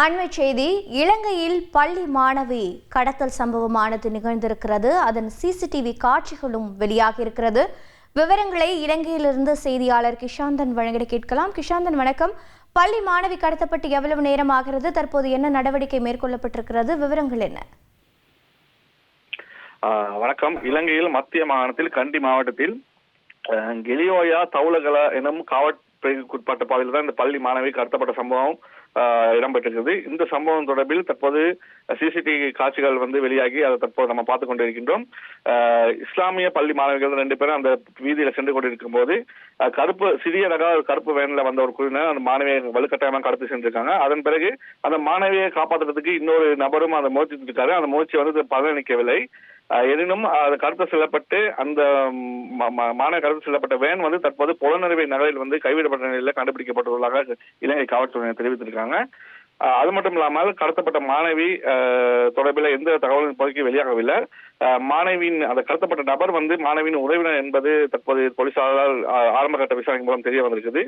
அண்மை செய்தி இலங்கையில் பள்ளி மாணவி கடத்தல் சம்பவமானது நிகழ்ந்திருக்கிறது. அதன் சிசிடிவி காட்சிகளும் வெளியாகியிருக்கிறது. விவரங்களை இலங்கையிலிருந்து செய்தியாளர் கிஷாந்தன் வழங்கிட கேட்கலாம். கிஷாந்தன் வணக்கம். பள்ளி மாணவி கடத்தப்பட்டு எவ்வளவு நேரம் ஆகிறது தற்போது என்ன நடவடிக்கை மேற்கொள்ளப்பட்டிருக்கிறது? விவரங்கள் என்ன? வணக்கம். இலங்கையில் மத்திய மாகாணத்தில் கண்டி மாவட்டத்தில் கெலியோயா தவுலகல எனும் பிரிவுக்குட்பட்ட பாதையில் தான் இந்த பள்ளி மாணவி கடத்தப்பட்ட சம்பவம் இடம்பெற்றிருக்கிறது இந்த சம்பவம் தொடர்பில் தற்போது சிசிடிவி காட்சிகள் வந்து வெளியாகி அதை தற்போது நம்ம பார்த்து கொண்டிருக்கின்றோம். இஸ்லாமிய பள்ளி மாணவிகள் ரெண்டு பேரும் அந்த வீதியில சென்று கொண்டிருக்கும் போது கருப்பு சிறிய ரக ஒரு கருப்பு வேனில் வந்த ஒரு குழுவினர் அந்த மாணவியை வலுக்கட்டாயமாக கடத்தி சென்றிருக்காங்க. அதன் பிறகு அந்த மாணவியை காப்பாற்றுறதுக்கு இன்னொரு நபரும் அந்த முயற்சித்து இருக்காரு. அந்த முயற்சி வந்து பலனளிக்கவில்லை எனினும் அது கடத்த செல்லப்பட்டு அந்த ம- மாணவர் கடத்த செல்லப்பட்ட வேன் வந்து தற்போது புலனறுவை நகரில் வந்து கைவிடப்பட்ட நிலையில் கண்டுபிடிக்கப்பட்டுள்ளதாக இலங்கை காவல்துறையினர் தெரிவித்திருக்காங்க. அது மட்டும் இல்லாமல் கடத்தப்பட்ட மாணவி அஹ், தொடர்பில் எந்த தகவலும் இப்போதைக்கு வெளியாகவில்லை. மாணவியின் அந்த கடத்தப்பட்ட நபர் வந்து மாணவியின் உறவினர் என்பது தற்போது போலீசாரால் ஆரம்ப கட்ட விசாரணை மூலம் தெரிய வந்திருக்குது.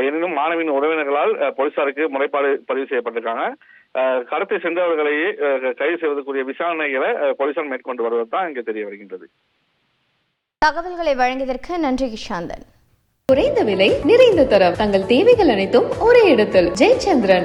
எனினும் மாணவியின் உறவினர்களால் போலீசாருக்கு முறைப்பாடு பதிவு செய்யப்பட்டிருக்காங்க. அஹ், கடத்தி சென்றவர்களையே கைது செய்வதற்குரிய விசாரணைகளை போலீசார் மேற்கொண்டு வருவது தான் இங்கே தெரிய வருகின்றது. தகவல்களை வழங்கியதற்கு நன்றி கிஷாந்தன். குறைந்த விலை நிறைந்த தரம். தங்கள் தேவைகள் அனைத்தும் ஒரே இடத்தில். ஜெயச்சந்திரன்.